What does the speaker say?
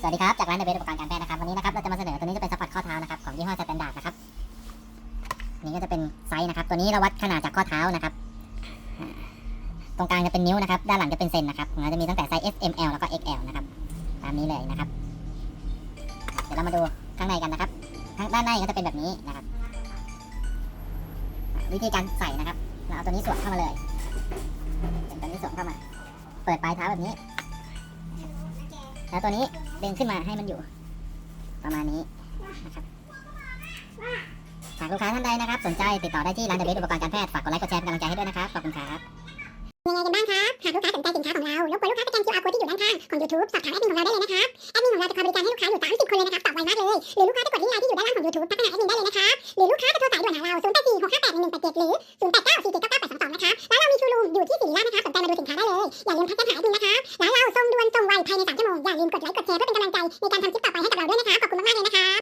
สวัสดีครับ จากร้านเดเบสอุปกรณ์การแพทย์นะครับ วันนี้นะครับเราจะมาเสนอตัวนี้จะเป็นซัพพอร์ตข้อเท้านะครับของยี่ห้อสแตนดาร์ดนะครับ นี่ก็จะเป็นไซส์นะครับ ตัวนี้เราวัดขนาดจากข้อเท้านะครับ ตรงกลางจะเป็นนิ้วนะครับ ด้านหลังจะเป็นเซนนะครับเราจะมีตั้งแต่ไซส์ S M L แล้วก็ XL นะครับ ตามนี้เลยนะครับ เดี๋ยวเรามาดูข้างในกันนะครับ ข้างด้านในก็จะเป็นแบบนี้นะครับ วิธีการใส่นะครับ เราเอาตัวนี้สวมเข้ามาเลยเป็นตัวนี้สวมเข้ามา เปิดปลายเท้าแบบนี้ แล้วตัวนี้ดึงขึ้นมาให้มันอยู่ ประมาณนี้นะครับหากลูกค้าท่านใดนะครับ สนใจติดต่อได้ที่ร้านเดบิวอุปกรณ์การแพทย์ฝากกดไลค์กดแชร์เป็นกำลังใจให้ด้วยนะครับขอบคุณครับยังไงกันบ้างครับหากลูกค้าสนใจสินค้าของเรารบกวนลูกค้าสแกน QR code ที่อยู่ด้านข้างของ YouTube สอบถามแอดมินของเราได้เลยนะครับแอดมินของเราจะคอยบริการให้ลูกค้าอยู่30คนเลยนะครับตอบไวมากเลย หรือลูกค้าจะกดลิงก์ไลน์ที่อยู่ด้านล่างของ YouTube ทักไปหาแอดมินได้เลยนะครับหรือลูกค้าจะโทรสายด่วนหาเรา0 8 4 6 5 8 1 1 8 7หรือ0 8 9 4 7 9 9 8 2 2นะครับร้านเรามีชูรูมอยู่ที่สิริราชนะครับสนใจมาดูสินค้าได้เลยอย่าลืมทักแชทหาแอดมินนะครับร้าน ภายใน3ชั่วโมงอย่าลืมกดไลค์กดแชร์เพื่อเป็นกำลังใจในการทำคลิปต่อไปให้กับเราด้วยนะคะ ขอบคุณมากๆเลยนะคะ